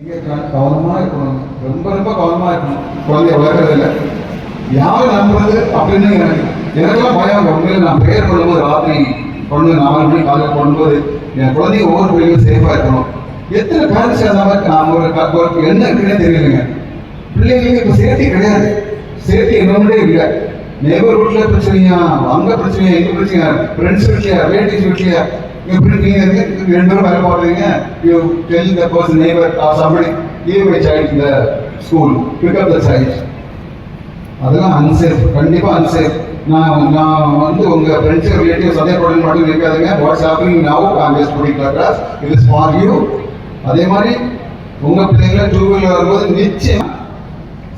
கவனமாக கவனமா இருக்கணும். ரொம்ப ரொம்ப கவனமா இருக்கணும். குழந்தைய வளர்க்கறதுல. யாரை நம்புறது அப்படின்னு எனக்கு எனக்கெல்லாம் பயம் உண்மையில் நான் பெயர் பண்ணும்போது ராத்திரி குழந்தை நாலு மணி காலையில் கொள்ளும்போது என் குழந்தைங்க ஒவ்வொரு பிள்ளைங்களும் சேஃபாக இருக்கணும். எத்தனை பேரண்ட்ஸ் அந்த மாதிரி நான் ஒரு என்ன இருக்குன்னே தெரியலைங்க. பிள்ளைங்களுக்கு இப்போ சேஃப்டி கிடையாது. சேஃப்டி என்னொன்னே இல்லை. நெய்பர்ஹுட்ல பிரச்சனையா? அங்கே பிரச்சனையா? எங்க பிரச்சனையா? ஃப்ரெண்ட்ஸ் வீட்லையா ரிலேட்டிவ்ஸ் வீட்லையா எப்படி நீங்க இருக்கு ரெண்டு பேரும் வேலை பார்க்குறீங்க you tell the person neighbour or somebody leave my child இந்த school pick up the child அதெல்லாம் அன்சேஃப் கண்டிப்பாக அன்சேஃப் நான் நான் வந்து உங்கள் ஃப்ரெண்ட்ஸ் ரிலேட்டிவ் அதே ப்ராப்ளம் மட்டும் இருக்காதுங்க what's happening now I'm just putting glass it is for you அதே மாதிரி உங்கள் பிள்ளைங்கள டூ வீலர் வரும்போது நிச்சயம்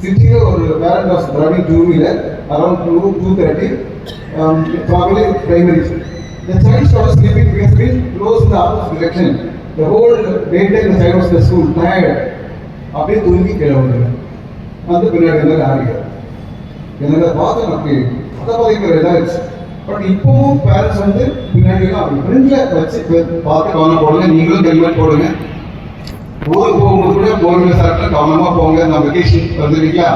சிட்டியில் ஒரு parent was driving two wheeler around two two thirty probably primary The child started sleeping because we closed in the opposite direction. The whole daytime the child was in the school, tired. அப்படியே தூங்கி கீழே வந்து பின்னாடி இருந்தால் ஆரம்பிக்கிறார் எனக்கு அதை பார்த்து நமக்கு பதப்பதைக்கிற இதாகிடுச்சு பட் இப்பவும் பேரண்ட்ஸ் வந்து பின்னாடி எல்லாம் அப்படி ஃப்ரெண்டில் வச்சு பார்த்து கவனம் போடுங்க. நீங்களும் ஹெல்மெட் போடுங்க. ஊருக்கு போகும்போது கூட போர்ல சாப்பிட்டு கவனமாக போங்க. நான் வெக்கேஷன் வந்துருக்கீங்களா?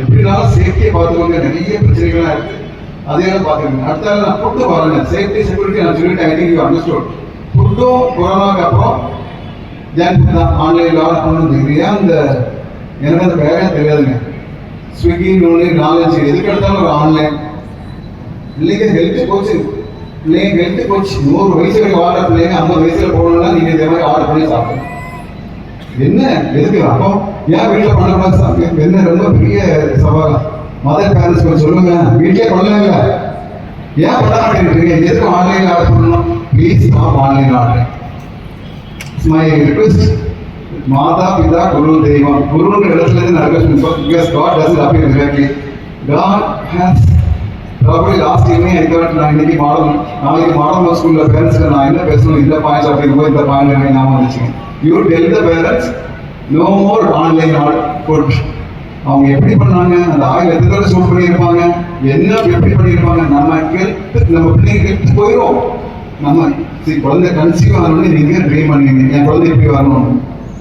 எப்படினாலும் சேஃப்டியை பார்த்துக்கோங்க. நிறைய பிரச்சனைகள்லாம் இருக்குது அதையெல்லாம் பார்த்துக்கோங்க அடுத்த நான் ஃபுட்டு பாருங்க சேஃப்டி செக்யூரிட்டி நான் சொல்லிட்டு ஐ திங்க் யூ அண்டர்ஸ்டுட் ஃபுட்டும் கொரோனாக்கு அப்புறம் ஜங்க் ஃபுட் தான் ஆன்லைனில் ஆர்டர் பண்ணணும் ஏன் அந்த எனக்கு அந்த வேலையாக தெரியாதுங்க. ஸ்விக்கி நோனி நாலேஜ் எதுக்கு எடுத்தாலும் ஒரு ஆன்லைன் பிள்ளைங்க ஹெல்த்து போச்சு பிள்ளைங்க ஹெல்த்து கோச் நூறு வயசு வரைக்கும் பிள்ளைங்க ஐம்பது வயசுல போகணும்னா நீங்கள் இதே மாதிரி ஆர்டர் பண்ணி சாப்பிடணும். என்ன? எதுக்கு? அப்போ ஏன் வீட்டில் பண்ணக்கூடாது சாப்பிட்டு என்ன ரொம்ப பெரிய சவாலாக மதர் பேரண்ட்ஸ் கொஞ்சம் சொல்லுங்க. வீட்டிலே பண்ணல ஏன் பண்ண மாட்டேங்கிறீங்க எதுக்கு ஆன்லைன் ஆர்டர் பண்ணணும்? Please stop online order my request மாதா பிதா குரு தெய்வம். குருன்ற இடத்துல இருந்து நான் request because God does appear directly God has properly last evening எனக்கு நான் இன்னைக்கு மாடல் நாளைக்கு மாடல் ஸ்கூலில் பேரண்ட்ஸ்க்கு நான் என்ன பேசணும் இந்த பாயிண்ட் அப்படிங்கும்போது இந்த பாயிண்ட் எனக்கு ஞாபகம் வந்துச்சுங்க you tell the parents no more online order food அவங்க எப்படி பண்ணாங்க? அந்த ஆயில் எத்தனை தடவை சூட் பண்ணியிருப்பாங்க? என்ன எப்படி பண்ணியிருப்பாங்க? நம்ம கெட்டு நம்ம பிள்ளைங்க கெட்டு போயிடும் நம்ம சரி குழந்தை கன்சீவ் ஆகணும்னு நீங்கள் ட்ரீம் பண்ணுவீங்க என் குழந்தை எப்படி வரணும்?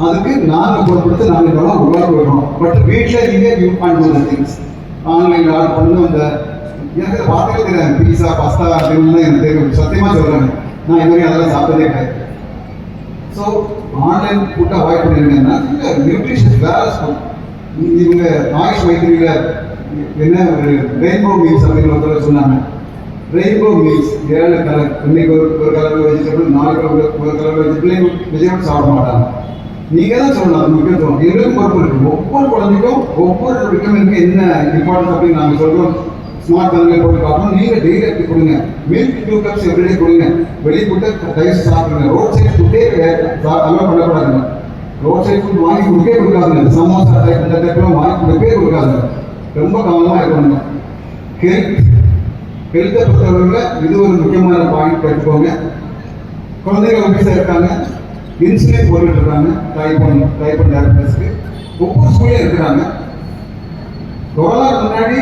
அதுக்கு நாங்கள் பொறுப்படுத்தி நாங்கள் இதெல்லாம் உருவாக்கி வைக்கணும் பட் வீட்டில் நீங்கள் யூ பண்ண திங்ஸ் ஆன்லைனில் ஆர்டர் பண்ணி அந்த எனக்கு இதை தெரியாது. பீஸா பாஸ்தா அப்படின்னு எனக்கு தெரியும். சத்தியமாக சொல்கிறேன் நான் இது மாதிரி அதெல்லாம் சாப்பிட்டதே கிடையாது. ஸோ ஆன்லைன் ஃபுட்டை அவாய்ட் பண்ணிருங்கன்னா நியூட்ரிஷன் வேறு இவங்க ஆயுஷ் மைத்திரியில் என்ன ஒரு ரெயின்போ மீல்ஸ் அப்படின்னு ஒருத்தர் சொன்னாங்க. ரெயின்போ மீல்ஸ் ஏழு கலர். இன்னைக்கு ஒரு ஒரு கலர் வெஜிடபிள் நாலு கலர் ஒரு கலர் வெஜிடபிள் வெஜிடபிள் சாப்பிட மாட்டாங்க. நீங்கள் தான் சொல்லலாம் முக்கியத்துவம் எங்களுக்கும் பொறுப்பு இருக்கு. ஒவ்வொரு குழந்தைக்கும் ஒவ்வொரு விட்டமினுக்கு என்ன இம்பார்ட்டன்ஸ் அப்படின்னு நாங்கள் சொல்கிறோம் ஸ்மார்ட் பேனல் போட்டு பார்க்கணும். நீங்கள் டெய்லி எடுத்து கொடுங்க. மில்க் டூ கப்ஸ் எவ்ரிடே கொடுங்க. வெளியே போட்டு தயிர் சாப்பிடுங்க. ரோட் சைடு ஃபுட்டே அலோவ் பண்ணக்கூடாதுங்க ரோட் சைடு ஃபுட் வாங்கி கொடுக்கவே கொடுக்காதுங்க. சமோசா டைப் இந்த டைப்லாம் வாங்கி கொடுக்கவே கொடுக்காதுங்க. ரொம்ப கவனமாக இருக்கணுங்க ஹெல்த் ஹெல்த்தை பொறுத்தவரையில் இது ஒரு முக்கியமான பாயிண்ட் கற்றுக்கோங்க குழந்தைகள் ஒபிஸா இருக்காங்க. இன்சுலின் போட்டுட்டு இருக்காங்க. டைப் ஒன் டைப் ஒன் டயபிட்டிஸ்க்கு ஒவ்வொரு ஸ்கூல்லையும் இருக்கிறாங்க. கொரோனாக்கு முன்னாடி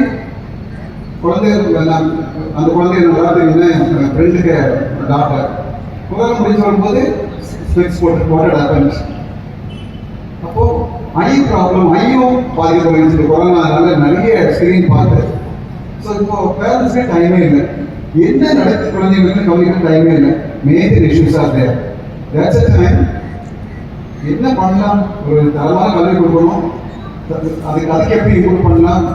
குழந்தைகளுக்கு எல்லாம் அந்த குழந்தை நல்லா தெரியுங்க ஃப்ரெண்டுக்கு டாக்டர் கொரோனா முடிஞ்சு வரும்போது ஸ்பெக்ஸ் போட்டு போட்டு டாக்டர் ஐ ப்ராப்ளம் ஐயும் பாதிக்கப்படுகிறது கொரோனானால நிறைய ஸ்கிரீன் பார்த்து. ஸோ இப்போ பேரண்ட்ஸ்க்கு டைமே இல்லை. என்ன நடக்குது? குழந்தைங்களுக்கு கவனிக்க டைமே இல்லை. Major issues are there that's a time என்ன பண்ணலாம்? ஒரு தரமான கல்வி கொடுக்கணும். அதுக்கு அதுக்கு எப்படி இம்ப்ரூவ் பண்ணலாம்?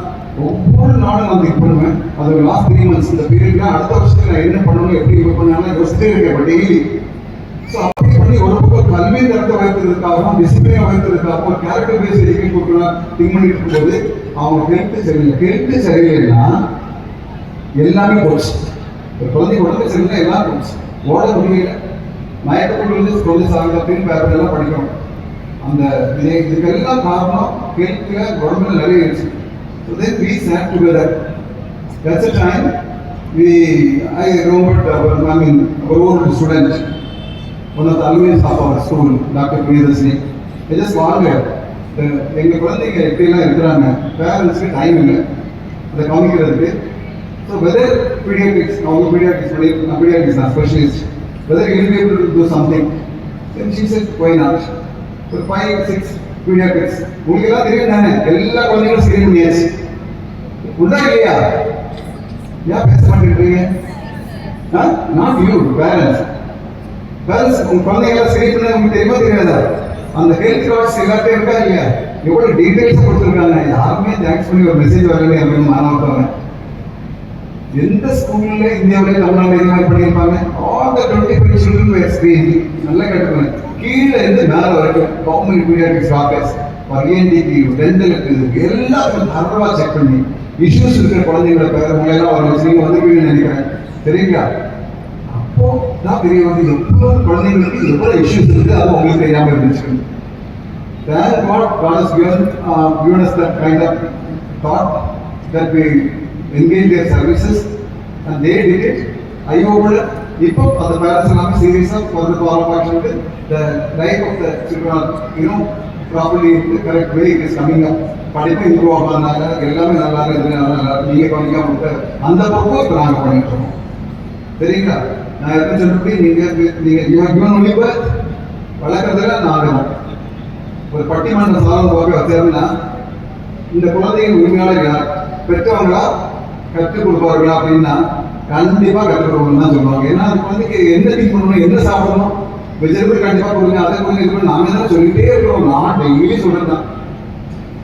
ஒவ்வொரு நாளும் நான் திங்க் பண்ணுவேன். அது லாஸ்ட் த்ரீ மந்த்ஸ் இந்த பீரியட்ல அடுத்த வருஷத்துக்கு நான் என்ன பண்ணணும் எப்படி இம்ப்ரூவ் பண்ணலாம் யோசிச்சுட்டே இருக்கேன். டெய்லி வைத்ததுக்காகவும் டிசிப்ளினை அப்போ கேரக்டர் பேஸ் எஜுகேட் கொடுக்கலாம் திங்க் பண்ணிட்டு இருக்கும்போது அவங்க ஹெல்த் சரியில்லை. ஹெல்த் சரியில்லைன்னா எல்லாமே போச்சு. ஒரு குழந்தை உடம்பு சரியில்லை எல்லாம் போச்சு. ஓட முடியல. மயக்கத்தில் வந்து குழந்தை சார்ந்த பின் பேப்பர் எல்லாம் படிக்கணும். அந்த இதுக்கெல்லாம் காரணம் ஹெல்த்தில் உடம்புல நிறைய இருந்துச்சு so then we sat together that's a time we I roped I mean ஒரு old student one of the alumnus of our school doctor Priyadarshini just வாங்க எங்கள் குழந்தைங்க எப்படிலாம் இருக்கிறாங்க. பேரண்ட்ஸ்க்கு டைம் இல்லை. அதை கவனிக்கிறதுக்கு. ஸோ வெதர் பீடியாட்ரிக்ஸ் அவங்க பீடியாட்ரிக்ஸ் பண்ணி பீடியாட்ரிக்ஸ் நான் specialist whether you be able to do something then she said why not ஒரு ஃபைவ் சிக்ஸ் பீடியாட்ரிக்ஸ் உங்களுக்கு எல்லாம் தெரியும் தானே? எல்லா குழந்தைங்களும் ஸ்கிரீன் பண்ணியாச்சு. உண்டா இல்லையா? ஏன் பேச மாட்டேங்கிறீங்க நாட் யூ பேரண்ட்ஸ் பேரண்ட்ஸ் உங்க குழந்தைங்க ஸ்கிரீன் பண்ண உங்களுக்கு தெரியுமா தெரியாதா? அந்த ஹெல்த் கார்ட்ஸ் எல்லாத்தையும் இருக்கா இல்லையா? எவ்வளவு டீடைல்ஸ் கொடுத்துருக்காங்க. யாருமே தேங்க்ஸ் பண்ணி ஒரு மெசேஜ் வரலையே அப்படின்னு மாணவர்காங்க எந்த ஸ்கூல்ல இந்தியாவில தமிழ்நாடு இந்த மாதிரி பண்ணியிருப்பாங்க? All the twenty five children where screen நல்லா கேட்டுக்கோங்க. கீழே இருந்து மேலே வரைக்கும் கவர்மெண்ட் பீடியாட்ரிக்ஸ் டாக்டர்ஸ் இஎன்டிக்கு டென்டலுக்கு எல்லாத்துக்கும் தரவா செக் பண்ணி இஷ்யூஸ் இருக்கிற குழந்தைங்கள பேர் எல்லாம் வர வச்சு நீங்க நினைக்கிறேன். சரிங்களா? அப்போ தான் தெரிய வந்து எவ்வளவு குழந்தைங்களுக்கு எவ்வளோ இஷ்யூஸ் இருக்கு அது உங்களுக்கு தெரியாமல் இருந்துச்சு. That God God has given, uh, given us that kind of thought that we engage their services and they did it. I opened இப்போ அந்த பேரண்ட்ஸ் எல்லாமே சீரியஸாக வந்து ஃபாலோ பண்ணிட்டு the life of the children you know properly correct way it is coming up படிப்பு improve ஆகாதனால எல்லாமே நல்லா இருக்குது நல்லா இருக்கு நீங்கள் கவனிக்காம விட்டு அந்த பக்கம் இப்போ நாங்கள் பண்ணிட்டு இருக்கோம். சரிங்களா? நான் எப்படி சொல்லிட்டு நீங்க நீங்க இவன் ஒளி வளர்க்கறதுல நான் ஒரு பட்டிமன்ற சாதனை பார்க்க வச்சாருன்னா இந்த குழந்தைங்க உரிமையாளர் யார்? பெற்றவங்களா? கற்றுக் கொடுப்பார்களா அப்படின்னா கண்டிப்பா கற்றுக் கொடுக்கணும் தான் சொல்லுவாங்க. ஏன்னா அந்த குழந்தைக்கு என்ன டீ பண்ணணும் என்ன சாப்பிடணும் வெஜிடபிள் கண்டிப்பா கொடுங்க அதை கொடுங்க இது கொடுங்க நாம தான் சொல்லிட்டே இருக்கிறோம். நான் டெய்லி சொல்றேன் தான்.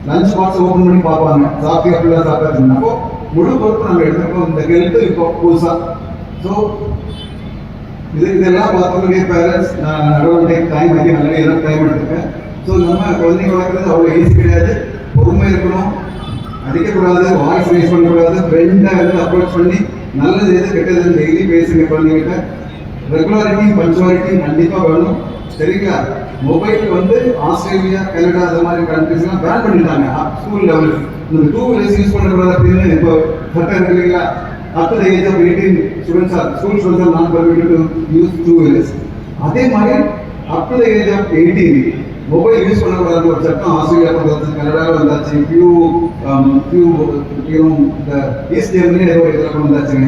லஞ்ச் பாக்ஸ் ஓபன் பண்ணி பார்ப்பாங்க. சாப்பிட்டு அப்படிலாம் சாப்பிட்டா அப்போ முழு பொறுப்பு நம்ம எடுத்துருக்கோம். இந்த ஹெல்த் இப்போ புதுசா. ஸோ இது இதெல்லாம் பார்த்தவங்களுடைய பேரண்ட்ஸ் நான் நடவடிக்கை டைம் வைக்க நிறைய எல்லாம் டைம் எடுத்துருக்கேன் ஸோ நம்ம குழந்தைங்க வளர்க்குறது அவ்வளோ ஈஸி கிடையாது. பொறுமை இருக்கணும். அடிக்கக்கூடாது வாய்ஸ் வேஸ்ட் பண்ணக்கூடாது. ஃப்ரெண்டாக இருந்து அப்ரோச் பண்ணி நல்லது எது கெட்டது டெய்லி பேசுங்க குழந்தைங்கிட்ட ரெகுலாரிட்டி பஞ்சுவாலிட்டி கண்டிப்பாக வேணும். சரிங்களா? மொபைல் வந்து ஆஸ்திரேலியா கனடா அந்த மாதிரி கண்ட்ரிஸ்லாம் பேன் பண்ணிட்டாங்க. ஸ்கூல் லெவலில் இந்த டூ வீலர்ஸ் யூஸ் பண்ணக்கூடாது அப்படின்னு இப்போ சட்டம் இருக்கு இல்லைங்களா? Up to the age of 18 students are school students are not permitted to use two wheelers. அதே மாதிரி up to the age of 18 mobile use பண்ணக்கூடாது ஒரு சட்டம் ஆஸ்திரேலியா வந்தாச்சு கனடாவில் வந்தாச்சு ஃபியூ ஃபியூ இந்த ஈஸ்ட் ஜெர்மனி ஏதோ இதில் கொண்டு வந்தாச்சுங்க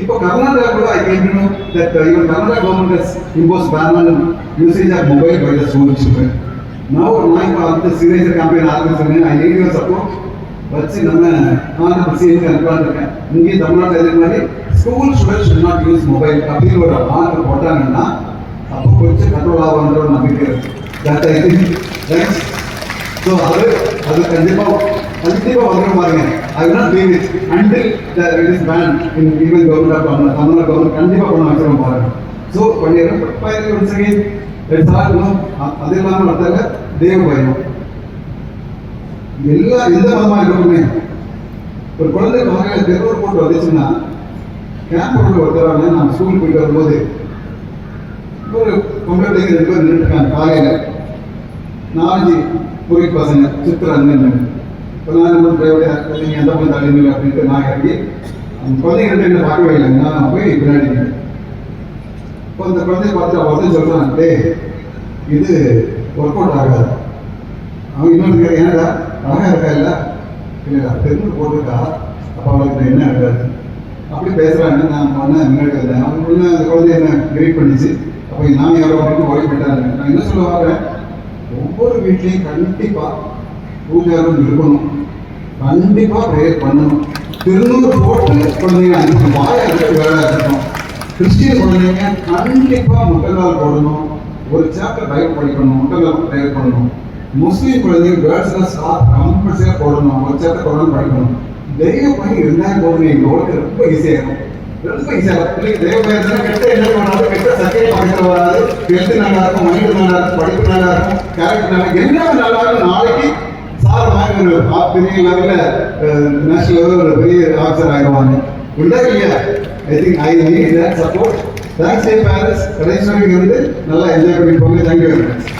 இப்போ கர்நாடகா கூட I can you that even Karnataka government has impose ban on usage of mobile by the school children நான் நான் இப்போ அந்த சீரியஸ் கேம்பெயின் ஆரம்பிச்சிருக்கேன் ஐ நீட் யுவர் சப்போர்ட் வச்சு நம்ம நான் பிசிஎஸ்க்கு அனுப்பலான்னு இருக்கேன். இங்கே தமிழ்நாட்டில் இதே மாதிரி school student should not use mobile அப்படின்னு ஒரு மார்க் போட்டாங்கன்னா அப்போ கொஞ்சம் கண்ட்ரோல் ஆகுன்ற ஒரு நம்பிக்கை இருக்கு. That I think thanks so அது அது கண்டிப்பாக கண்டிப்பாக வந்துட பாருங்க. I will not leave it until the it is ban in even government of Tamil Nadu Tamil Nadu government கண்டிப்பாக பண்ண வச்சிடும் பாருங்க. ஸோ பண்ணிடுறேன் பட் ஃபைனலி ஒன்ஸ் அது இல்லாமல் நடத்தாங்க தேவ பயணம். எல்லா எந்த மதமா இருக்கட்டுமே. ஒரு குழந்தை காலையில் தெருவர் போட்டு வந்துச்சுன்னா கேம்ப் போட்டு ஒருத்தராங்க நான் ஸ்கூல் போயிட்டு வரும்போது ஒரு பொங்கல் பிள்ளைங்க ரெண்டு பேர் நின்றுட்டாங்க காலையில். நாலஞ்சு பொறி பசங்க சுற்றுறாங்க இப்போ நான் நம்ம டிரைவர் நீங்கள் எந்த மாதிரி தலைமை அப்படின்ட்டு நான் இறங்கி அந்த குழந்தைங்க ரெண்டு என்ன பார்க்கவே இல்லை நான் போய் பின்னாடி இப்போ அந்த குழந்தைய பார்த்து அவன் சொல்கிறான் டே இது ஒர்க் அவுட் ஆகாது. அவன் இன்னொன்று கேட்க ஏன்டா? அழகா இருக்கா இல்லை? இல்லை பெருமை போட்டிருக்கா? அப்போ அவளுக்கு என்ன இருக்காது அப்படி பேசுகிறாங்க நான் பண்ண முன்னாடி வந்தேன் அவங்க அந்த குழந்தை என்ன கிரேட் பண்ணிச்சு. அப்போ நான் யாரோ அப்படின்னு ஓடி போயிட்டாங்க நான் என்ன சொல்ல வரேன்? ஒவ்வொரு வீட்லையும் கண்டிப்பாக பூஜாரும் இருக்கணும். கண்டிப்பாக ப்ரேயர் பண்ணணும். திருநூறு போட்டு குழந்தைங்க அனுப்பி வாய அதுக்கு வேலை இருக்கணும் கிறிஸ்டியன் குழந்தைங்க கண்டிப்பாக முட்டங்கால் போடணும். ஒரு சாப்டர் பைபிள் படிக்கணும். முட்டங்கால் ப்ரேயர் பண்ணணும். முஸ்லீம் குழந்தைங்க கேர்ள்ஸ்லாம் ஸ்டார் கம்பல்சரியாக போடணும் ஒரு சாப்டர் குரான் படிக்கணும். தெய்வ பணி இருந்தால் போதும் எங்கள் ஓட்டு ரொம்ப ஈஸியாக இருக்கும் ரொம்ப ஈஸியாக இருக்கும். பிள்ளைங்க தெய்வ பணி இருந்தால் கெட்ட என்ன பண்ணாலும் கெட்ட சத்தியம் பக்கத்தில் வராது ஹெல்த் நல்லா இருக்கும் மைண்ட் நல்லா இருக்கும் படிப்பு நல்லா இருக்கும் கேரக்டர் நல்லா எல்லாமே நல்லா இருக்கும் நாளைக்கு சார் மாதிரி ஒரு பெரிய லெவலில் நேஷனல் லெவலில் ஒரு பெரிய ஆஃபீஸர் ஆகிடுவாங்க உண்டா இல்லையா? I think I need that support thanks a parents கடைசி வரைக்கும் இருந்து நல்லா என்ஜாய் பண்ணி போங்க தேங்க்யூ வெரி மச்